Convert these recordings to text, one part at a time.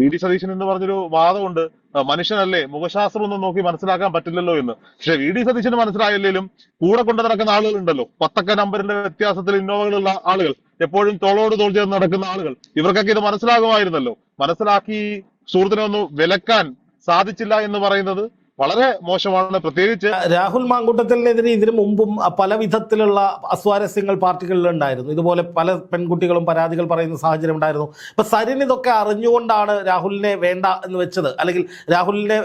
V D Satheesan എന്ന് പറഞ്ഞൊരു വാദമുണ്ട്. മനുഷ്യനല്ലേ മുഖശാസ്ത്രം ഒന്നും നോക്കി മനസ്സിലാക്കാൻ പറ്റില്ലല്ലോ എന്ന്. പക്ഷെ വി ഡി സതീശന് മനസ്സിലായില്ലെങ്കിലും കൂടെ കൊണ്ടു നടക്കുന്ന ആളുകളുണ്ടല്ലോ പത്തക്ക നമ്പറിന്റെ വ്യത്യാസത്തിൽ ഇന്നോവകളുള്ള ആളുകൾ എപ്പോഴും തോളോട് തോൾ ചേർന്ന് നടക്കുന്ന ആളുകൾ. ഇവർക്കൊക്കെ ഇത് മനസ്സിലാകുമായിരുന്നല്ലോ. മനസ്സിലാക്കി സുഹൃത്തിനെ ഒന്ന് വിലക്കാൻ സാധിച്ചില്ല എന്ന് പറയുന്നത് വളരെ മോശമാണ്. പ്രത്യേകിച്ച് രാഹുൽ മാങ്കൂട്ടത്തിനെതിരെ ഇതിനു മുമ്പും പല വിധത്തിലുള്ള അസ്വാരസ്യങ്ങൾ പാർട്ടികളിൽ ഉണ്ടായിരുന്നു. ഇതുപോലെ പല പെൺകുട്ടികളും പരാതികൾ പറയുന്ന സാഹചര്യം ഉണ്ടായിരുന്നു. ഇപ്പൊ സരിൻ ഇതൊക്കെ അറിഞ്ഞുകൊണ്ടാണ് രാഹുലിനെ വേണ്ട എന്ന് വെച്ചത്. അല്ലെങ്കിൽ രാഹുലിനെ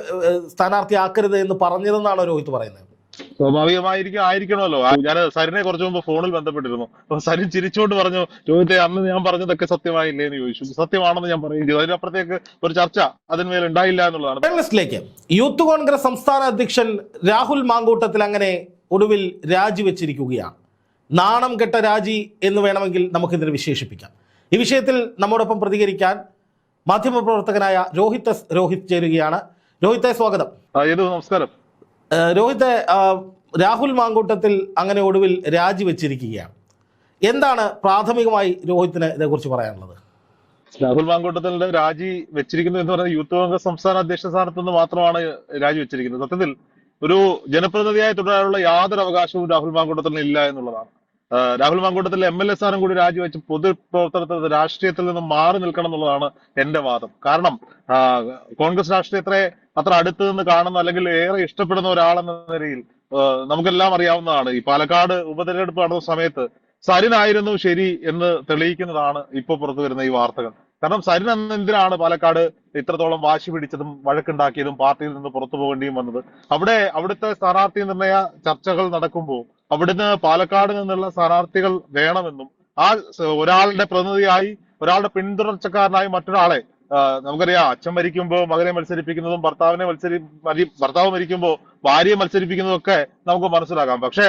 സ്ഥാനാർത്ഥിയാക്കരുത് എന്ന് പറഞ്ഞതെന്നാണ് രോഹിത് പറയുന്നത്? സ്വാഭാവികമായിരിക്കും ആയിരിക്കണമല്ലോ. ഞാൻ സരിനെ കുറച്ചു മുമ്പ് ഫോണിൽ ബന്ധപ്പെട്ടിരുന്നു. അപ്പൊ സരി ചിരിച്ചുകൊണ്ട് പറഞ്ഞു രോഹിത്തെ അന്ന് ഞാൻ പറഞ്ഞതൊക്കെ സത്യമായില്ലേ? എന്ന് ചോദിച്ചു. സത്യമാണെന്ന് ഞാൻ പറയുകയും ചെയ്തു. അതിനപ്പുറത്തേക്ക് ഒരു ചർച്ച അതിന്മേൽ ഉണ്ടായില്ല എന്നുള്ളതാണ്. യൂത്ത് കോൺഗ്രസ് സംസ്ഥാന അധ്യക്ഷൻ രാഹുൽ മാങ്കൂട്ടത്തിൽ അങ്ങനെ ഒടുവിൽ രാജിവെച്ചിരിക്കുകയാണ് നാണം കെട്ട രാജി എന്ന് വേണമെങ്കിൽ നമുക്കിതിനെ വിശേഷിപ്പിക്കാം. ഈ വിഷയത്തിൽ നമ്മോടൊപ്പം പ്രതികരിക്കാൻ മാധ്യമപ്രവർത്തകനായ രോഹിത് എസ് രോഹിത് ചേരുകയാണ്. രോഹിത്തെ സ്വാഗതം. നമസ്കാരം. രോഹിത്തെ രാഹുൽ മാങ്കൂട്ടത്തിൽ അങ്ങനെ ഒടുവിൽ രാജിവെച്ചിരിക്കുകയാണ്. എന്താണ് പ്രാഥമികമായി രോഹിത്തിന് ഇതേക്കുറിച്ച് പറയാനുള്ളത്? രാഹുൽ മാങ്കൂട്ടത്തിന്റെ രാജി വെച്ചിരിക്കുന്നു എന്ന് പറയുന്നത് യൂത്ത് കോൺഗ്രസ് സംസ്ഥാന അധ്യക്ഷ സ്ഥാനത്ത് നിന്ന് മാത്രമാണ് രാജി വെച്ചിരിക്കുന്നത്. സത്യത്തിൽ ഒരു ജനപ്രതിനിധിയായി തുടരാനുള്ള യാതൊരു അവകാശവും രാഹുൽ മാങ്കൂട്ടത്തിന് ഇല്ല എന്നുള്ളതാണ്. രാഹുൽ മാങ്കൂട്ടത്തിൽ എം എൽ എ സ്ഥാനം കൂടി രാജിവെച്ച് പൊതുപ്രവർത്തനത്തിൽ രാഷ്ട്രീയത്തിൽ നിന്ന് മാറി നിൽക്കണം എന്നുള്ളതാണ് എന്റെ വാദം. കാരണം കോൺഗ്രസ് രാഷ്ട്രീയത്തെ അത്ര അടുത്ത് നിന്ന് കാണുന്ന അല്ലെങ്കിൽ ഏറെ ഇഷ്ടപ്പെടുന്ന ഒരാളെന്ന നിലയിൽ നമുക്കെല്ലാം അറിയാവുന്നതാണ്. ഈ പാലക്കാട് ഉപതെരഞ്ഞെടുപ്പ് നടന്ന സമയത്ത് സരിനായിരുന്നു ശരി എന്ന് തെളിയിക്കുന്നതാണ് ഇപ്പൊ പുറത്തു വരുന്ന ഈ വാർത്തകൾ. കാരണം സരിൻ അന്ന് എന്തിനാണ് പാലക്കാട് ഇത്രത്തോളം വാശി പിടിച്ചതും വഴക്കുണ്ടാക്കിയതും പാർട്ടിയിൽ നിന്ന് പുറത്തു പോകേണ്ടിയും വന്നത്? അവിടെ അവിടുത്തെ സ്ഥാനാർത്ഥി നിർണയ ചർച്ചകൾ നടക്കുമ്പോൾ അവിടുന്ന് പാലക്കാട് നിന്നുള്ള സ്ഥാനാർത്ഥികൾ വേണമെന്നും ആ ഒരാളുടെ പ്രതിനിധിയായി ഒരാളുടെ പിന്തുടർച്ചക്കാരനായി മറ്റൊരാളെ നമുക്കറിയാം അച്ഛൻ മരിക്കുമ്പോൾ മകനെ മത്സരിപ്പിക്കുന്നതും ഭർത്താവിനെ മത്സരി ഭർത്താവ് മരിക്കുമ്പോൾ ഭാര്യയെ മത്സരിപ്പിക്കുന്നതും ഒക്കെ നമുക്ക് മനസ്സിലാക്കാം. പക്ഷേ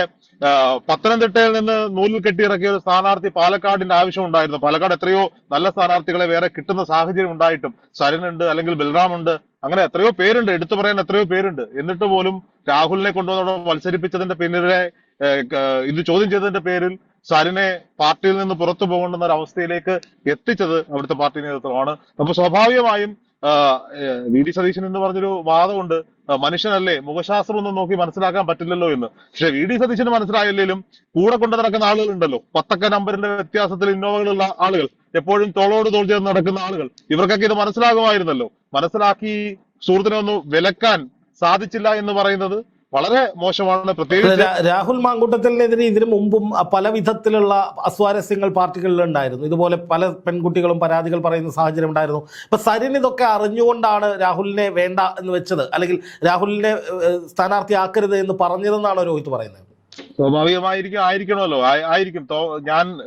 പത്തനംതിട്ടയിൽ നിന്ന് നൂലിൽ കെട്ടിയിറക്കിയ ഒരു സ്ഥാനാർത്ഥി പാലക്കാടിന്റെ ആവശ്യം ഉണ്ടായിരുന്നു. പാലക്കാട് എത്രയോ നല്ല സ്ഥാനാർത്ഥികളെ വേറെ കിട്ടുന്ന സാഹചര്യം ഉണ്ടായിട്ടും സരനുണ്ട് അല്ലെങ്കിൽ ബൽറാം ഉണ്ട് അങ്ങനെ എത്രയോ പേരുണ്ട് എടുത്തു പറയാൻ എത്രയോ പേരുണ്ട്. എന്നിട്ട് പോലും രാഹുലിനെ കൊണ്ടുവന്നോട് മത്സരിപ്പിച്ചതിന്റെ പിന്നിലെ ഇത് ചോദ്യം ചെയ്തതിന്റെ പേരിൽ സരിനെ പാർട്ടിയിൽ നിന്ന് പുറത്തു പോകേണ്ടുന്ന ഒരു അവസ്ഥയിലേക്ക് എത്തിച്ചത് അവിടുത്തെ പാർട്ടി നേതൃത്വമാണ്. അപ്പൊ സ്വാഭാവികമായും വി ഡി സതീശൻ എന്ന് പറഞ്ഞൊരു വാദമുണ്ട്. മനുഷ്യനല്ലേ? മുഖശാസ്ത്രം ഒന്നും നോക്കി മനസ്സിലാക്കാൻ പറ്റില്ലല്ലോ എന്ന്. പക്ഷെ വി ഡി സതീശന് മനസ്സിലായില്ലെങ്കിലും കൂടെ കൊണ്ട് നടക്കുന്ന ആളുകളുണ്ടല്ലോ പത്തക്ക നമ്പറിന്റെ വ്യത്യാസത്തിൽ ഇന്നോവകളുള്ള ആളുകൾ എപ്പോഴും തോളോട് തോൾ ചേർന്ന് നടക്കുന്ന ആളുകൾ ഇവർക്കൊക്കെ ഇത് മനസ്സിലാകുമായിരുന്നല്ലോ. മനസ്സിലാക്കി സുഹൃത്തിനെ ഒന്ന് വിലക്കാൻ സാധിച്ചില്ല എന്ന് പറയുന്നത് വളരെ മോശമാണ് പ്രത്യേകിച്ച് രാഹുൽ മാങ്കൂട്ടത്തിനെതിരെ ഇതിനു മുമ്പും പല വിധത്തിലുള്ള അസ്വാരസ്യങ്ങൾ പാർട്ടികളിൽ ഉണ്ടായിരുന്നു. ഇതുപോലെ പല പെൺകുട്ടികളും പരാതികൾ പറയുന്ന സാഹചര്യം ഉണ്ടായിരുന്നു. ഇപ്പൊ സരിൻ ഇതൊക്കെ അറിഞ്ഞുകൊണ്ടാണ് രാഹുലിനെ വേണ്ട എന്ന് വെച്ചത്. അല്ലെങ്കിൽ രാഹുലിനെ സ്ഥാനാർത്ഥി സ്ഥാനാർത്ഥിയാക്കരുത് എന്ന് പറഞ്ഞതെന്നാണ് രോഹിത് പറയുന്നത്. സ്വാഭാവികമായിരിക്കും ആയിരിക്കണമല്ലോ. ആയിരിക്കും. ഞാൻ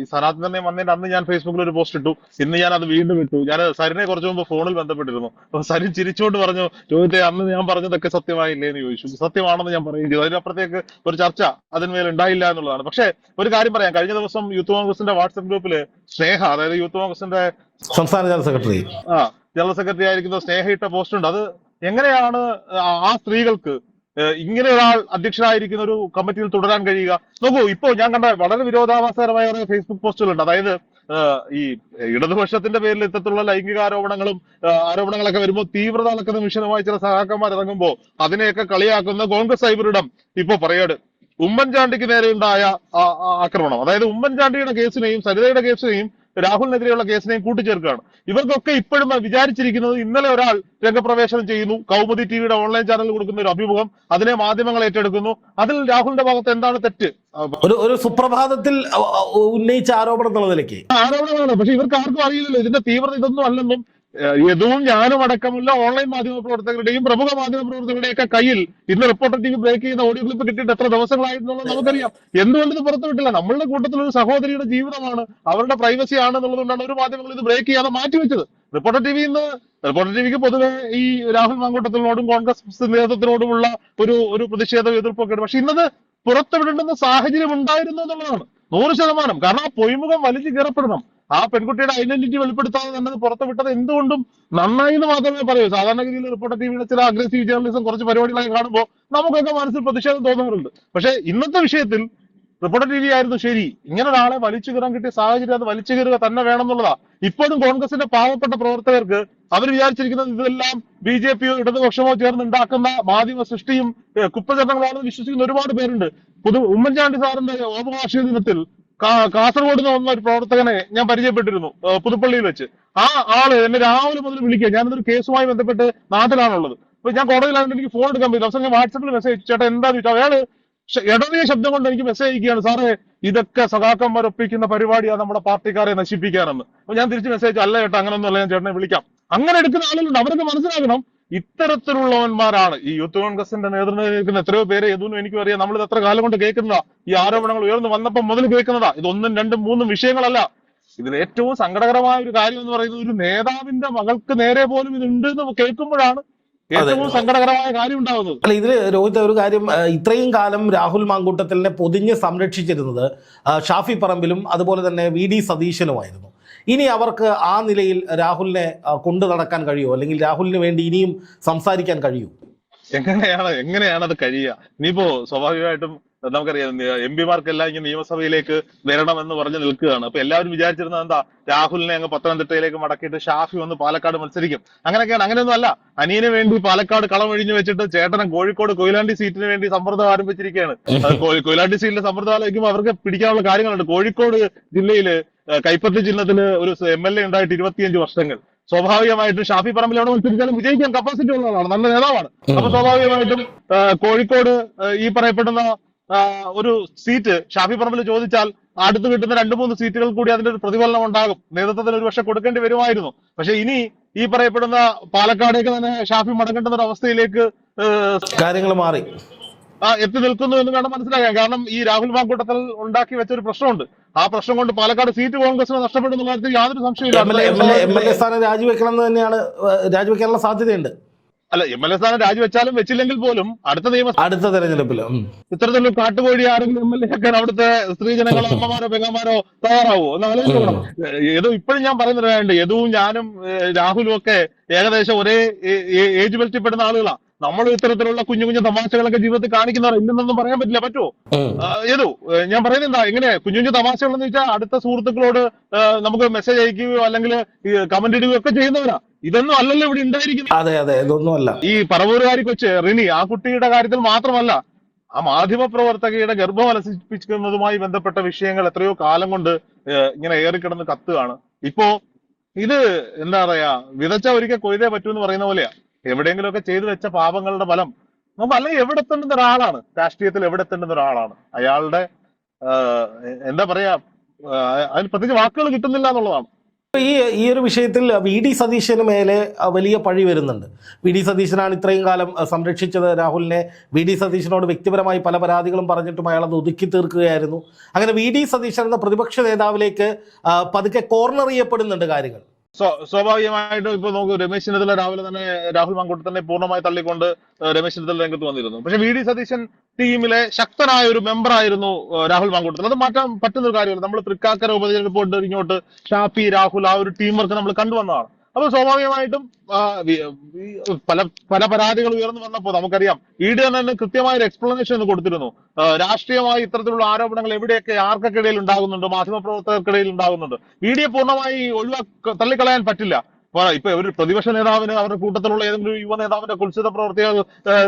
ഈ സനാതനെ വന്നതിന്റെ അന്ന് ഞാൻ ഫേസ്ബുക്കിൽ ഒരു പോസ്റ്റ് ഇട്ടു. ഇന്ന് ഞാൻ അത് വീണ്ടും ഇട്ടു ഞാൻ സരിനെ കുറച്ച് മുമ്പ് ഫോണിൽ ബന്ധപ്പെട്ടിരുന്നു. അപ്പൊ സരിൻ ചിരിച്ചുകൊണ്ട് പറഞ്ഞു ചോദ്യത്തെ അന്ന് ഞാൻ പറഞ്ഞതൊക്കെ സത്യമായില്ലേ? എന്ന് ചോദിച്ചു. സത്യമാണെന്ന് ഞാൻ പറയുകയും ചെയ്തു. അതിനപ്പുറത്തേക്ക് ഒരു ചർച്ച അതിന്മേൽ ഉണ്ടായില്ല എന്നുള്ളതാണ്. പക്ഷേ ഒരു കാര്യം പറയാം. കഴിഞ്ഞ ദിവസം യൂത്ത് കോൺഗ്രസിന്റെ വാട്സ്ആപ്പ് ഗ്രൂപ്പിൽ സ്നേഹ അതായത് യൂത്ത് കോൺഗ്രസിന്റെ സംസ്ഥാന ജനറൽ സെക്രട്ടറി. ആ ജനറൽ സെക്രട്ടറി ആയിരിക്കുന്ന സ്നേഹ ഇട്ട പോസ്റ്റ് ഉണ്ട്. അത് എങ്ങനെയാണ് ആ- സ്ത്രീകൾക്ക് ഇങ്ങനെ ഒരാൾ അധ്യക്ഷനായിരിക്കുന്ന ഒരു കമ്മിറ്റിയിൽ തുടരാൻ കഴിയുക. നോക്കൂ ഇപ്പോ ഞാൻ കണ്ട വളരെ വിരോധാഭാസകരമായ കുറെ ഫേസ്ബുക്ക് പോസ്റ്റുകളുണ്ട്. അതായത് ഈ ഇടതുപക്ഷത്തിന്റെ പേരിൽ ഇത്തരത്തിലുള്ള ലൈംഗിക ആരോപണങ്ങളും ആരോപണങ്ങളൊക്കെ വരുമ്പോൾ തീവ്രത അളക്കുന്ന മിഷനുമായി ചില സഹാക്കന്മാർ ഇറങ്ങുമ്പോൾ അതിനെയൊക്കെ കളിയാക്കുന്ന കോൺഗ്രസ് സൈബറിടം ഇപ്പൊ പറയാണ്. ഉമ്മൻചാണ്ടിക്ക് നേരെയുണ്ടായ ആക്രമണം. അതായത് ഉമ്മൻചാണ്ടിയുടെ കേസിനെയും സരിതയുടെ കേസിനെയും രാഹുലിനെതിരെയുള്ള കേസിനെയും കൂട്ടിച്ചേർക്കുകയാണ്. ഇവർക്കൊക്കെ ഇപ്പോഴും വിചാരിച്ചിരിക്കുന്നത് ഇന്നലെ ഒരാൾ രംഗപ്രവേശനം ചെയ്യുന്നു. കൗമുദി ടിവിയുടെ ഓൺലൈൻ ചാനലിൽ കൊടുക്കുന്ന ഒരു അഭിമുഖം അതിനെ മാധ്യമങ്ങൾ ഏറ്റെടുക്കുന്നു. അതിൽ രാഹുലിന്റെ ഭാഗത്ത് എന്താണ് തെറ്റ്? ഒരു ഒരു സുപ്രഭാതത്തിൽ ഉന്നയിച്ച ആരോപണം എന്നുള്ള നിലയ്ക്ക്. ആരോപണമാണ്. പക്ഷെ ഇവർക്ക് ആർക്കും അറിയില്ലല്ലോ. ഇതിന്റെ തീവ്രത ഇതൊന്നും അല്ലെന്നും യദുവും ഞാനും അടക്കമുള്ള ഓൺലൈൻ മാധ്യമ പ്രവർത്തകരുടെയും പ്രമുഖ മാധ്യമ പ്രവർത്തകരുടെയും ഒക്കെ കയ്യിൽ ഇന്ന് റിപ്പോർട്ടർ ടി ബ്രേക്ക് ചെയ്യുന്ന ഓഡിയോ ക്ലിപ്പ് കിട്ടിയിട്ട് എത്ര ദിവസങ്ങളായിട്ടുള്ളത് നമുക്കറിയാം. എന്തുകൊണ്ട് ഇത് പുറത്തു വിട്ടില്ല നമ്മളുടെ കൂട്ടത്തിൽ ഒരു സഹോദരിയുടെ ജീവിതമാണ് അവരുടെ പ്രൈവസി ആണെന്നുള്ളതുകൊണ്ടാണ് ഒരു മാധ്യമങ്ങൾ ഇത് ബ്രേക്ക് ചെയ്യാതെ മാറ്റിവെച്ചത്. റിപ്പോർട്ടർ ടി വി ഇന്ന് റിപ്പോർട്ടർ ടിവിക്ക് പൊതുവെ ഈ രാഹുൽ മാങ്കൂട്ടത്തിനോടും കോൺഗ്രസ് നേതൃത്വത്തിനോടുമുള്ള ഒരു ഒരു പ്രതിഷേധം എതിർപ്പൊക്കെ ഉണ്ട് പക്ഷെ ഇന്നത് പുറത്തുവിടേണ്ടുന്ന സാഹചര്യം ഉണ്ടായിരുന്നു എന്നുള്ളതാണ്. നൂറ് ശതമാനം. കാരണം ആ പൊയ്മുഖം വലിച്ചു കീറപ്പെടണം ആ പെൺകുട്ടിയുടെ ഐഡന്റിറ്റി വെളിപ്പെടുത്താതെ തന്നെ അത് പുറത്തുവിട്ടത് എന്തുകൊണ്ടും നന്നായി എന്ന് മാത്രമേ പറയൂ. സാധാരണഗതിയിൽ റിപ്പോർട്ടർ ടിവിയുടെ ചില അഗ്രസീവ് ജേർണലിസം കുറച്ച് പരിപാടികളൊക്കെ കാണുമ്പോൾ നമുക്കൊക്കെ മനസ്സിൽ പ്രതിഷേധം തോന്നാറുണ്ട്. പക്ഷേ ഇന്നത്തെ വിഷയത്തിൽ റിപ്പോർട്ടർ ടി വി ആയിരുന്നു ശരി. ഇങ്ങനെ ഒരാളെ വലിച്ചു കയറാൻ കിട്ടിയ സാഹചര്യം അത് വലിച്ചു കയറുക തന്നെ വേണം എന്നുള്ളതാ ഇപ്പോഴും കോൺഗ്രസിന്റെ പാവപ്പെട്ട പ്രവർത്തകർക്ക് അവർ വിചാരിച്ചിരിക്കുന്നത് ഇതെല്ലാം ബി ജെ പിയോ ഇടതുപക്ഷമോ ചേർന്ന് ഉണ്ടാക്കുന്ന മാധ്യമ സൃഷ്ടിയും കുപ്പചരണങ്ങളാണെന്ന് വിശ്വസിക്കുന്ന ഒരുപാട് പേരുണ്ട്. പൊതു ഉമ്മൻചാണ്ടി സാറിന്റെ ഓപവാർഷിക ദിനത്തിൽ കാസർഗോഡ് നിന്ന് വന്ന ഒരു പ്രവർത്തകനെ ഞാൻ പരിചയപ്പെട്ടിരുന്നു പുതുപ്പള്ളിയിൽ വെച്ച്. ആ ആൾ എന്നെ രാവിലെ മുതൽ വിളിക്കുക. ഞാനൊരു കേസുമായി ബന്ധപ്പെട്ട് നാട്ടിലാണുള്ളത്. അപ്പൊ ഞാൻ കോടതിയിലാണെങ്കിൽ എനിക്ക് ഫോൺ എടുക്കാൻ പറ്റില്ല. അവസരം ഞാൻ വാട്സപ്പിൽ മെസ്സേജ് ചേട്ടാ എന്താന്ന് ചോദിച്ചാൽ അയാൾ ശ- ശബ്ദം കൊണ്ട് എനിക്ക് മെസ്സേജ് അയക്കുകയാണ്. സാറേ ഇതൊക്കെ സഖാക്കന്മാർ ഒപ്പിക്കുന്ന പരിപാടിയാണ് നമ്മുടെ പാർട്ടിക്കാരെ നശിപ്പിക്കാനെന്ന്. അപ്പൊ ഞാൻ തിരിച്ച് മെസ്സേജ് അല്ല ചേട്ടാ അങ്ങനൊന്നും അല്ല ഞാൻ ചേട്ടനെ വിളിക്കാം. അങ്ങനെ എടുക്കുന്ന ആളുകളുണ്ട്. അവരൊക്കെ മനസ്സിലാക്കണം ഇത്തരത്തിലുള്ളവന്മാരാണ് ഈ യൂത്ത് കോൺഗ്രസിന്റെ നേതൃത്വം നിൽക്കുന്ന എത്രയോ പേരെ ഏതൊന്നും എനിക്കും അറിയാം നമ്മൾ ഇത് എത്ര കാലം കൊണ്ട് കേൾക്കുന്നതാ ഈ ആരോപണങ്ങൾ ഉയർന്നു വന്നപ്പോൾ മുതൽ കേൾക്കുന്നതാ. ഇത് ഒന്നും രണ്ടും മൂന്നും വിഷയങ്ങളല്ല. ഇതിൽ ഏറ്റവും സങ്കടകരമായ ഒരു കാര്യം എന്ന് പറയുന്നത് ഒരു നേതാവിന്റെ മകൾക്ക് നേരെ പോലും ഇത് ഉണ്ട് എന്ന് കേൾക്കുമ്പോഴാണ് ഏറ്റവും സങ്കടകരമായ കാര്യം അല്ല ഇതിൽ രോഹിത് ഒരു കാര്യം ഇത്രയും കാലം രാഹുൽ മാങ്കൂട്ടത്തിലിനെ പൊതിഞ്ഞ് സംരക്ഷിച്ചിരുന്നത് ഷാഫി പറമ്പിലും അതുപോലെ തന്നെ വി ഡി സതീശനുമായിരുന്നു. ഇനി അവർക്ക് ആ നിലയിൽ രാഹുലിനെ കൊണ്ടു നടക്കാൻ കഴിയുമോ? അല്ലെങ്കിൽ രാഹുലിന് വേണ്ടി ഇനിയും സംസാരിക്കാൻ കഴിയുമോ? എങ്ങനെയാണ് എങ്ങനെയാണ് അത് കഴിയുക? ഇനിയിപ്പോ സ്വാഭാവികമായിട്ടും നമുക്കറിയാം എം പിമാർക്കെല്ലാം ഇങ്ങനെ നിയമസഭയിലേക്ക് വരണമെന്ന് പറഞ്ഞ് നിൽക്കുകയാണ്. അപ്പൊ എല്ലാവരും വിചാരിച്ചിരുന്നത് എന്താ രാഹുലിനെ അങ്ങ് പത്തനംതിട്ടയിലേക്ക് മടക്കിയിട്ട് ഷാഫി വന്ന് പാലക്കാട് മത്സരിക്കും. അങ്ങനെയൊക്കെയാണ്. അങ്ങനെയൊന്നും അല്ല. അനിയന് വേണ്ടി പാലക്കാട് കളമൊഴിഞ്ഞു വെച്ചിട്ട് ചേട്ടനെ കോഴിക്കോട് കൊയിലാണ്ടി സീറ്റിന് വേണ്ടി സമ്മർദ്ദം ആരംഭിച്ചിരിക്കുകയാണ്. കൊയിലാണ്ടി സീറ്റിൽ സമ്മർദ്ദം ആലോചിക്കുമ്പോൾ അവർക്ക് പിടിക്കാനുള്ള കാര്യങ്ങളുണ്ട്. കോഴിക്കോട് ജില്ലയിൽ കൈപ്പത്തി ചിഹ്നത്തിന് ഒരു എം എൽ എ ഉണ്ടായിട്ട് ഇരുപത്തിയഞ്ച് വർഷങ്ങൾ. സ്വാഭാവികമായിട്ടും ഷാഫി പറമ്പിൽ എവിടെ മത്സരിച്ചാലും വിജയിക്കാൻ കപ്പാസിറ്റി ഉള്ളതാണ്. നല്ല നേതാവാണ്. അപ്പൊ സ്വാഭാവികമായിട്ടും കോഴിക്കോട് ഈ പറയപ്പെടുന്ന ഒരു സീറ്റ് ഷാഫി പറമ്പിൽ ചോദിച്ചാൽ അടുത്ത് കിട്ടുന്ന രണ്ട് മൂന്ന് സീറ്റുകൾ കൂടി അതിന്റെ ഒരു പ്രതിഫലനം ഉണ്ടാകും. നേതൃത്വത്തിന് ഒരു പക്ഷെ കൊടുക്കേണ്ടി വരുമായിരുന്നു. പക്ഷെ ഇനി ഈ പറയപ്പെടുന്ന പാലക്കാടേക്ക് തന്നെ ഷാഫി മടങ്ങേണ്ടുന്ന ഒരു അവസ്ഥയിലേക്ക് കാര്യങ്ങൾ മാറി. ആ, എത്തി നിൽക്കുന്നു എന്ന് വേണം മനസ്സിലാക്കാൻ. കാരണം ഈ രാഹുൽ മാങ്കൂട്ടത്തിൽ ഉണ്ടാക്കി വെച്ച ഒരു പ്രശ്നമുണ്ട്. ആ പ്രശ്നം കൊണ്ട് പാലക്കാട് സീറ്റ് കോൺഗ്രസിന് നഷ്ടപ്പെടുന്ന കാര്യത്തിൽ യാതൊരു സംശയമില്ല രാജിവെക്കണം എന്ന് തന്നെയാണ് രാജിവെക്കാനുള്ള സാധ്യതയുണ്ട്. അല്ല എം എൽ എ സ്ഥാനം രാജിവെച്ചാലും വെച്ചില്ലെങ്കിൽ പോലും അടുത്ത നിയമ അടുത്ത തെരഞ്ഞെടുപ്പിൽ. ഇത്തരത്തിലൊരു കാട്ടുകോഴി ആരെങ്കിലും എം എൽ എ ആക്കാൻ അവിടുത്തെ സ്ത്രീജനങ്ങളോ അമ്മമാരോ പെങ്ങന്മാരോ തയ്യാറാവോ? എന്ന് ആലോചിക്കണം ഏതോ ഇപ്പോഴും ഞാൻ പറയുന്നത് വേണ്ട യദുവും ഞാനും രാഹുലും ഒക്കെ ഏകദേശം ഒരേ ഏജ് ബെൽറ്റിൽ ആളുകളാണ് നമ്മൾ ഇത്തരത്തിലുള്ള കുഞ്ഞു കുഞ്ഞു തമാശകളൊക്കെ ജീവിതത്തിൽ കാണിക്കുന്നവർ ഇല്ലെന്നൊന്നും പറയാൻ പറ്റില്ല. പറ്റുമോ ഏതോ ഏതു ഞാൻ പറയുന്നത് എന്താ? എങ്ങനെ? കുഞ്ഞു കുഞ്ഞു തമാശകളെന്ന് വെച്ചാൽ അടുത്ത സുഹൃത്തുക്കളോട് നമുക്ക് മെസ്സേജ് അയക്കുകയോ അല്ലെങ്കിൽ കമന്റ് ഇടുകയോ ഒക്കെ ചെയ്യുന്നവരാ. ഇതൊന്നും അല്ലല്ലോ ഇവിടെ ഉണ്ടായിരിക്കുന്നത്. അതെ അതെ ഇതൊന്നും അല്ല. ഈ പറവൂരുകാരി കൊച്ച് റിനി ആ കുട്ടിയുടെ കാര്യത്തിൽ മാത്രമല്ല ആ മാധ്യമ പ്രവർത്തകയുടെ ഗർഭം അലസിപ്പിക്കുന്നതുമായി ബന്ധപ്പെട്ട വിഷയങ്ങൾ എത്രയോ കാലം കൊണ്ട് ഇങ്ങനെ ഏറിക്കിടന്ന് കത്തുകയാണ്. ഇപ്പോ ഇത് എന്താ പറയാ വിതച്ച ഒരിക്കൽ കൊയ്തേ പറ്റൂ എന്ന് പറയുന്ന പോലെയാ. എവിടെയെങ്കിലും ഒക്കെ ചെയ്തു വെച്ച പാപങ്ങളുടെ ഫലം. നമുക്ക് അല്ലെങ്കിൽ എവിടെ എത്തേണ്ടുന്ന ഒരാളാണ് രാഷ്ട്രീയത്തിൽ എവിടെ എത്തേണ്ടുന്ന ഒരാളാണ്. അയാളുടെ എന്താ പറയാ അതിന് പ്രത്യേകിച്ച് വാക്കുകൾ കിട്ടുന്നില്ല എന്നുള്ളതാണ്. ഈ ഈ ഒരു വിഷയത്തിൽ വി ഡി സതീശന് മേലെ വലിയ പഴി വരുന്നുണ്ട്. വി ഡി സതീശനാണ് ഇത്രയും കാലം സംരക്ഷിച്ചത് രാഹുലിനെ. വി ഡി സതീശനോട് വ്യക്തിപരമായി പല പരാതികളും പറഞ്ഞിട്ടും അയാൾ അത് ഒതുക്കി തീർക്കുകയായിരുന്നു. അങ്ങനെ വി ഡി സതീശൻ എന്ന പ്രതിപക്ഷ നേതാവിലേക്ക് പതുക്കെ കോർണർ ചെയ്യപ്പെടുന്നുണ്ട് കാര്യങ്ങൾ. സ്വാഭാവികമായിട്ടും ഇപ്പൊ നമുക്ക് രമേശ് ചെന്നിത്തല രാവിലെ തന്നെ രാഹുൽ മാങ്കൂട്ടത്തിനെ പൂർണമായി തള്ളിക്കൊണ്ട് രമേശ് ചെന്നിത്തല രംഗത്ത് വന്നിരുന്നു. പക്ഷെ വി ഡി സതീശൻ ടീമിലെ ശക്തനായ ഒരു മെമ്പർ ആയിരുന്നു രാഹുൽ മാങ്കൂട്ടത്തിൽ അത് മാറ്റാൻ പറ്റുന്ന ഒരു കാര്യമല്ല. നമ്മൾ തൃക്കാക്കര ഉപതെരഞ്ഞെടുപ്പ് കൊണ്ട് ഇങ്ങോട്ട് ഷാഫി രാഹുൽ ആ ഒരു ടീം വർക്ക് നമ്മൾ കണ്ടുവന്നതാണ്. അപ്പൊ സ്വാഭാവികമായിട്ടും പല പല പരാതികൾ ഉയർന്നു വന്നപ്പോൾ നമുക്കറിയാം ഡി തന്നെ കൃത്യമായ ഒരു എക്സ്പ്ലനേഷൻ കൊടുത്തിരുന്നു. രാഷ്ട്രീയമായി ഇത്തരത്തിലുള്ള ആരോപണങ്ങൾ എവിടെയൊക്കെ ആർക്കൊക്കെ ഇടയിൽ ഉണ്ടാകുന്നുണ്ട് മാധ്യമപ്രവർത്തകർക്കിടയിൽ ഉണ്ടാകുന്നുണ്ട്. ഇ ഡിയെ പൂർണമായി ഒഴിവാക്ക തള്ളിക്കളയാൻ പറ്റില്ല. ഇപ്പൊ ഒരു പ്രതിപക്ഷ നേതാവിന് അവരുടെ കൂട്ടത്തിലുള്ള ഏതെങ്കിലും യുവ നേതാവിന്റെ കുൽസിത പ്രവർത്തികൾ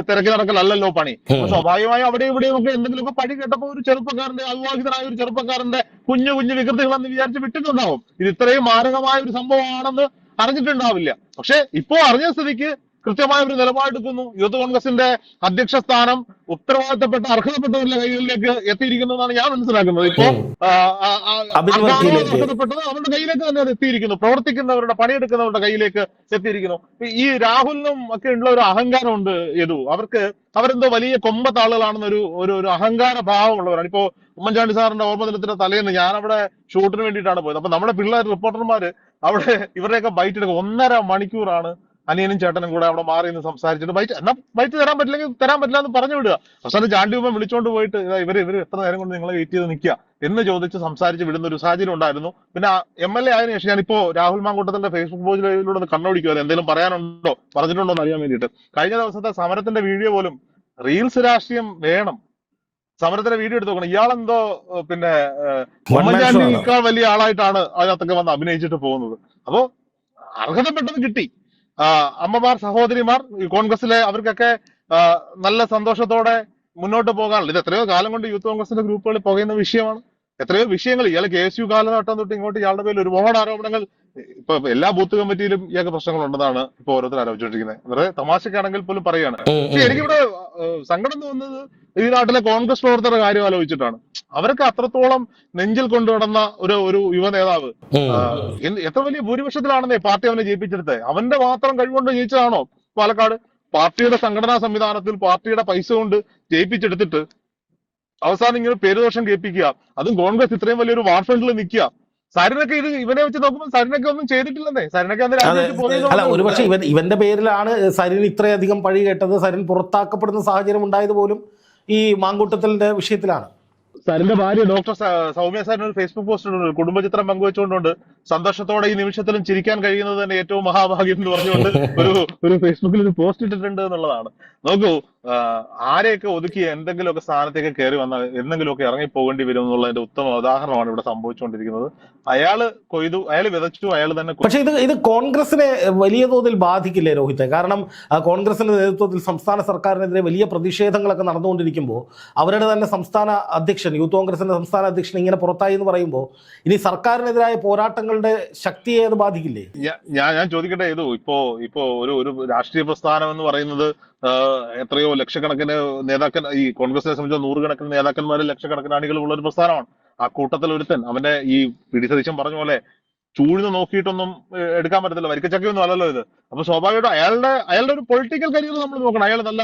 തിരക്കി നടക്കലല്ലോ പണി. സ്വാഭാവികമായും അവിടെ ഇവിടെയും ഒക്കെ എന്തെങ്കിലുമൊക്കെ പടി കേട്ടപ്പോ ഒരു ചെറുപ്പക്കാരന്റെ അവിവാഹിതനായ ഒരു ചെറുപ്പക്കാരന്റെ കുഞ്ഞു കുഞ്ഞു വികൃതികളെന്ന് വിചാരിച്ച് വിട്ടിട്ടുണ്ടാവും. ഇത് ഇത്രയും മാരകമായ ഒരു സംഭവമാണെന്ന് അറിഞ്ഞിട്ടുണ്ടാവില്ല പക്ഷെ ഇപ്പോ അറിഞ്ഞ സ്ഥിതിക്ക് കൃത്യമായ ഒരു നിലപാടെടുക്കുന്നു. യൂത്ത് കോൺഗ്രസിന്റെ അധ്യക്ഷ സ്ഥാനം ഉത്തരവാദിത്തപ്പെട്ട അർഹതപ്പെട്ടവരുടെ കൈകളിലേക്ക് എത്തിയിരിക്കുന്നു എന്നാണ് ഞാൻ മനസ്സിലാക്കുന്നത്. ഇപ്പോ. അർഹതപ്പെട്ടത് അവരുടെ കയ്യിലേക്ക് തന്നെ അത് എത്തിയിരിക്കുന്നു. പ്രവർത്തിക്കുന്നവരുടെ പണിയെടുക്കുന്നവരുടെ കയ്യിലേക്ക് എത്തിയിരിക്കുന്നു. ഈ രാഹുലിനും ഒക്കെ ഉള്ള ഒരു അഹങ്കാരമുണ്ട് യദു. അവർക്ക് അവരെന്തോ വലിയ കൊമ്പത്താളുകളാണെന്നൊരു ഒരു ഒരു അഹങ്കാര ഭാവമുള്ളവരാണ്. ഇപ്പോ ഉമ്മൻചാണ്ടി സാറിന്റെ ഓർമ്മ ദിനത്തിന്റെ തലേന്ന് ഞാൻ അവിടെ ഷൂട്ടിന് വേണ്ടിയിട്ടാണ് പോയത്. അപ്പൊ നമ്മുടെ പിള്ളേർ റിപ്പോർട്ടർമാര് അവിടെ ഇവരുടെയൊക്കെ ബൈറ്റ് എടുക്കും. ഒന്നര മണിക്കൂറാണ് അനിയനും ചേട്ടനും കൂടെ അവിടെ മാറി നിന്ന് സംസാരിച്ചിട്ട് ബൈറ്റ് എന്നാ ബൈറ്റ് തരാൻ പറ്റില്ലെങ്കിൽ തരാൻ പറ്റില്ല എന്ന് പറഞ്ഞു വിടുക. അവസാനം ചാണ്ടി ഉമ്മ വിളിച്ചോണ്ട് പോയിട്ട് ഇവർ ഇവർ എത്ര നേരം കൊണ്ട് നിങ്ങളെ വെയിറ്റ് ചെയ്ത് നിൽക്കുക? എന്ന് ചോദിച്ച് സംസാരിച്ച് വിടുന്ന ഒരു സാഹചര്യം ഉണ്ടായിരുന്നു. പിന്നെ എം എൽ എ ആയതിനു ശേഷം ഞാനിപ്പോ രാഹുൽ മാങ്കൂട്ടത്തിന്റെ ഫേസ്ബുക്ക് പേജിലൂടെ ഒന്ന് കണ്ണോടിക്കുവാറ് എന്തെങ്കിലും പറയാനുണ്ടോ? പറഞ്ഞിട്ടുണ്ടോ എന്ന് അറിയാൻ വേണ്ടിയിട്ട്. കഴിഞ്ഞ ദിവസത്തെ സമരത്തിന്റെ വീഡിയോ പോലും റീൽസ് രാഷ്ട്രീയം വേണം. സമരത്തിന്റെ വീഡിയോ എടുത്ത് നോക്കണം. ഇയാളെന്തോ പിന്നെ. ഉമ്മൻചാണ്ടിയേക്കാൾ വലിയ ആളായിട്ടാണ് അതിനകത്തൊക്കെ വന്ന് അഭിനയിച്ചിട്ട് പോകുന്നത്. അപ്പോ അർഹതപ്പെട്ടത് കിട്ടി. അമ്മമാർ സഹോദരിമാർ ഈ കോൺഗ്രസിലെ അവർക്കൊക്കെ നല്ല സന്തോഷത്തോടെ മുന്നോട്ട് പോകാനുള്ള ഇത് എത്രയോ കാലം കൊണ്ട് യൂത്ത് കോൺഗ്രസിന്റെ ഗ്രൂപ്പുകളിൽ പുകയുന്ന വിഷയമാണ്. എത്രയോ വിഷയങ്ങൾ ഇയാൾ കെ എസ് യു കാലഘട്ടം തൊട്ട് ഇങ്ങോട്ട് ഇയാളുടെ പേരിൽ ഒരുപാട് ആരോപണങ്ങൾ ഇപ്പൊ എല്ലാ ബൂത്ത് കമ്മിറ്റിയിലും ഇയാൾക്ക് പ്രശ്നങ്ങൾ ഉണ്ടെന്നാണ് ഇപ്പൊ ഓരോരുത്തർ ആരോപിച്ചുകൊണ്ടിരിക്കുന്നത് വെറുതെ തമാശക്കാണെങ്കിൽ പോലും പറയാണ് പക്ഷെ എനിക്കിവിടെ സങ്കടം തോന്നുന്നത് ഈ നാട്ടിലെ കോൺഗ്രസ് പ്രവർത്തകരുടെ കാര്യം ആലോചിച്ചിട്ടാണ്. അവരൊക്കെ അത്രത്തോളം നെഞ്ചിൽ കൊണ്ടു നടന്ന ഒരു ഒരു യുവ നേതാവ് എത്ര വലിയ ഭൂരിപക്ഷത്തിലാണെന്നേ പാർട്ടി അവനെ ജയിപ്പിച്ചെടുത്തത് അവന്റെ മാത്രം കഴിവുകൊണ്ട് ജയിച്ചതാണോ പാലക്കാട്? പാർട്ടിയുടെ സംഘടനാ സംവിധാനത്തിൽ പാർട്ടിയുടെ പൈസ കൊണ്ട് ജയിപ്പിച്ചെടുത്തിട്ട് അവസാനം ഇങ്ങനെ പേരുദോഷം കേൾപ്പിക്കുക. അതും കോൺഗ്രസ് ഇത്രയും വലിയൊരു വാർ ഫ്രണ്ടിൽ നിൽക്കുക. സരിനൊക്കെ ഇത് ഇവനെ വെച്ച് നോക്കുമ്പോൾ സരിനൊക്കെ ഒന്നും ചെയ്തിട്ടില്ലെന്നേ. സരിനൊക്കെ അല്ല. ഒരുപക്ഷെ ഇവൻ ഇവന്റെ പേരിലാണ് സരിൻ ഇത്രയധികം പഴി കേട്ടത്. സരിൻ പുറത്താക്കപ്പെടുന്ന സാഹചര്യം ഉണ്ടായത് പോലും ഈ മാങ്കൂട്ടത്തിന്റെ വിഷയത്തിലാണ്. സാറിന്റെ ഭാര്യ ഡോക്ടർ സൗമ്യ സാറിന് ഒരു ഫേസ്ബുക്ക് പോസ്റ്റ് ഇടുന്നുണ്ട്. കുടുംബചിത്രം പങ്കുവെച്ചുകൊണ്ടുണ്ട്. സന്തോഷത്തോടെ ഈ നിമിഷത്തിലും ചിരിക്കാൻ കഴിയുന്നത് തന്നെ ഏറ്റവും മഹാഭാഗ്യം എന്ന് പറഞ്ഞുകൊണ്ട് ഒരു ഒരു ഫേസ്ബുക്കിൽ ഒരു പോസ്റ്റ് ഇട്ടിട്ടുണ്ട് എന്നുള്ളതാണ്. നോക്കൂ ആരെയൊക്കെ ഒതുക്കി എന്തെങ്കിലുമൊക്കെ സ്ഥാനത്തേക്ക് കയറി വന്നാൽ എന്തെങ്കിലുമൊക്കെ ഇറങ്ങി പോകേണ്ടി വരും എന്നുള്ളതിന്റെ ഉത്തമ ഉദാഹരണമാണ് ഇവിടെ സംഭവിച്ചുകൊണ്ടിരിക്കുന്നത്. അയാൾ കൊയ്തു അയാൾ വിതച്ചു അയാൾ തന്നെ. പക്ഷേ ഇത് ഇത് കോൺഗ്രസിനെ വലിയ തോതിൽ ബാധിക്കില്ലേ രോഹിത്തെ? കാരണം കോൺഗ്രസിന്റെ നേതൃത്വത്തിൽ സംസ്ഥാന സർക്കാരിനെതിരെ വലിയ പ്രതിഷേധങ്ങളൊക്കെ നടന്നുകൊണ്ടിരിക്കുമ്പോൾ അവരുടെ തന്നെ സംസ്ഥാന അധ്യക്ഷൻ യൂത്ത് കോൺഗ്രസിന്റെ സംസ്ഥാന അധ്യക്ഷൻ ഇങ്ങനെ പുറത്തായി എന്ന് പറയുമ്പോൾ ഇനി സർക്കാരിനെതിരായ പോരാട്ടങ്ങളുടെ ശക്തിയെ അത് ബാധിക്കില്ലേ? ഞാൻ ഞാൻ ചോദിക്കട്ടെ ഇത് ഇപ്പോ ഇപ്പോ ഒരു ഒരു രാഷ്ട്രീയ പ്രസ്ഥാനം എന്ന് പറയുന്നത് എത്രയോ ലക്ഷക്കണക്കിന് നേതാക്കൻ ഈ കോൺഗ്രസിനെ സംബന്ധിച്ച നൂറുകണക്കിന് നേതാക്കന്മാരും ലക്ഷക്കണക്കിന് അണികളുള്ള ഒരു പ്രസ്ഥാനമാണ്. ആ കൂട്ടത്തിൽ ഒരുത്തൻ അവന്റെ ഈ പി ഡി സതീശൻ പറഞ്ഞ പോലെ ചൂഴ്ന്ന് നോക്കിയിട്ടൊന്നും എടുക്കാൻ പറ്റത്തില്ല. വരിക്കച്ചക്കയൊന്നും അല്ലല്ലോ ഇത്. അപ്പൊ സ്വാഭാവികമായിട്ടും അയാളുടെ അയാളുടെ ഒരു പൊളിറ്റിക്കൽ കരിയർ നമ്മൾ നോക്കണം. അയാൾ നല്ല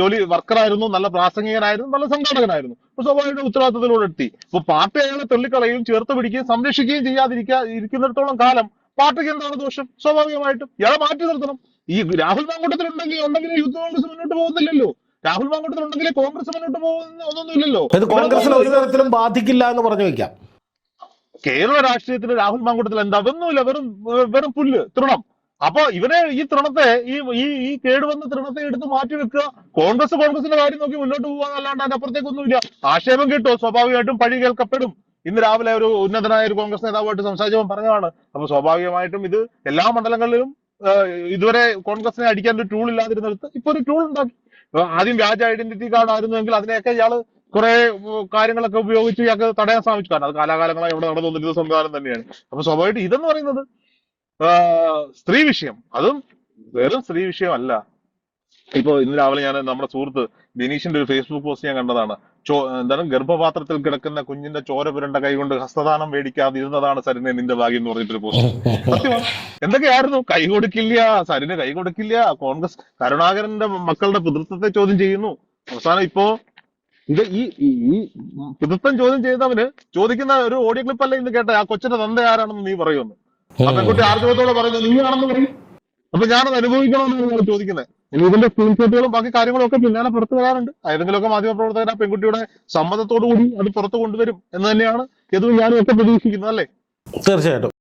ജോലി വർക്കറായിരുന്നു നല്ല പ്രാസംഗികനായിരുന്നു നല്ല സംഘാടകനായിരുന്നു. അപ്പൊ സ്വാഭാവികമായിട്ടും ഉത്തരവാദിത്തത്തിലൂടെ എത്തി. അപ്പൊ പാർട്ടി അയാളെ തള്ളിക്കളയുകയും ചേർത്ത് പിടിക്കുകയും സംരക്ഷിക്കുകയും ചെയ്യാതിരിക്കാ ഇരിക്കുന്നിടത്തോളം കാലം പാർട്ടിക്ക് എന്താണ് ദോഷം? സ്വാഭാവികമായിട്ടും ഇയാളെ മാറ്റി നിർത്തണം. ഈ രാഹുൽ മാങ്കൂട്ടത്തിൽ ഉണ്ടെങ്കിൽ ഉണ്ടെങ്കിൽ യൂത്ത് കോൺഗ്രസ് മുന്നോട്ട് പോകുന്നില്ലല്ലോ രാഹുൽ മാങ്കൂട്ടത്തിൽ ഉണ്ടെങ്കിൽ കോൺഗ്രസ് മുന്നോട്ട് പോകുന്ന ഒന്നൊന്നുമില്ലല്ലോ. ഇത് കോൺഗ്രസിനെ ഒരു തരത്തിലും ബാധിക്കില്ല എന്ന് പറഞ്ഞു വെക്കാം കേരള രാഷ്ട്രീയത്തിൽ രാഹുൽ മാങ്കൂട്ടത്തിൽ എന്താ? ഒന്നുമില്ല. വെറും വെറും പുല്ല് തൃണം. അപ്പൊ ഇവരെ ഈ തൃണത്തെ ഈ ഈ ഈ കേടുവന്ന തൃണത്തെ എടുത്ത് മാറ്റി വെക്കുക. കോൺഗ്രസ് കോൺഗ്രസിന്റെ കാര്യം നോക്കി മുന്നോട്ട് പോകാന്നല്ലാണ്ട് അതിന്റെ അപ്പുറത്തേക്കൊന്നുമില്ല. ആക്ഷേപം കിട്ടും. സ്വാഭാവികമായിട്ടും പഴി കേൾക്കപ്പെടും. ഇന്ന് രാവിലെ ഒരു ഉന്നതനായ ഒരു കോൺഗ്രസ് നേതാവായിട്ട് സംസാരിച്ചപ്പോൾ പറഞ്ഞതാണ്. അപ്പൊ സ്വാഭാവികമായിട്ടും ഇത് എല്ലാ മണ്ഡലങ്ങളിലും ഇതുവരെ കോൺഗ്രസിനെ അടിക്കാൻ ഒരു ടൂൾ ഇല്ലാതിരുന്നിടത്ത് ഇപ്പൊ ഒരു ടൂൾ ഉണ്ടാക്കി. ആദ്യം വ്യാജ ഐഡന്റിറ്റി കാർഡ് ആയിരുന്നെങ്കിൽ അതിനെയൊക്കെ ഇയാൾ കുറെ കാര്യങ്ങളൊക്കെ ഉപയോഗിച്ച് ഇയാൾക്ക് തടയാൻ സാധിച്ചു. കാരണം അത് കാലാകാലങ്ങളായി ഇവിടെ നടന്നുകൊണ്ടിരുന്ന സംവിധാനം തന്നെയാണ്. അപ്പൊ സ്വാഭാവികമായിട്ട് ഇതെന്ന് പറയുന്നത് സ്ത്രീ വിഷയം. അതും വെറും സ്ത്രീ വിഷയമല്ല. ഇപ്പൊ ഇന്ന് രാവിലെ ഞാൻ നമ്മുടെ സുഹൃത്ത് ദിനീഷിന്റെ ഒരു ഫേസ്ബുക്ക് പോസ്റ്റ് ഞാൻ കണ്ടതാണ്. ചോ എന്താണ് ഗർഭപാത്രത്തിൽ കിടക്കുന്ന കുഞ്ഞിന്റെ ചോര പുരണ്ട കൈകൊണ്ട് ഹസ്തദാനം മേടിക്കാതിരുന്നതാണ് സരിനെ നിന്റെ ഭാഗ്യം എന്ന് പറഞ്ഞിട്ടൊരു പോസ്റ്റ് സത്യമാണ് എന്തൊക്കെയായിരുന്നു? കൈ കൊടുക്കില്ല സരിന് കൈ കൊടുക്കില്ല. കോൺഗ്രസ് കരുണാകരന്റെ മക്കളുടെ പിതൃത്വത്തെ ചോദ്യം ചെയ്യുന്നു. അവസാനം ഇപ്പോ ഇത് ഈ ഈ ഈ പിതൃത്വം ചോദ്യം ചെയ്തവന് ചോദിക്കുന്ന ഒരു ഓഡിയോ ക്ലിപ്പ് അല്ല ഇന്ന് കേട്ട ആ കൊച്ചിന്റെ തന്ത ആരാണെന്ന് നീ പറയുമെന്ന് ആ പെൺകുട്ടി ആർജവത്തോടെ പറയുന്നു നീ ആണെന്ന് പറയും. അപ്പൊ ഞാനത് അനുഭവിക്കണമെന്നാണ് ഞാൻ ചോദിക്കുന്നത്. ഇനി ഇതിന്റെ സ്ക്രീൻഷോട്ടുകളും ബാക്കി കാര്യങ്ങളും ഒക്കെ പിന്നാലെ പുറത്തു വരാറുണ്ട്. ഏതെങ്കിലുമൊക്കെ മാധ്യമപ്രവർത്തകർ ആ പെൺകുട്ടിയുടെ സമ്മതത്തോടു കൂടി അത് പുറത്തു കൊണ്ടുവരും എന്ന് തന്നെയാണ് ഇതും ഞാനും ഒക്കെ പ്രതീക്ഷിക്കുന്നത് അല്ലേ? തീർച്ചയായിട്ടും.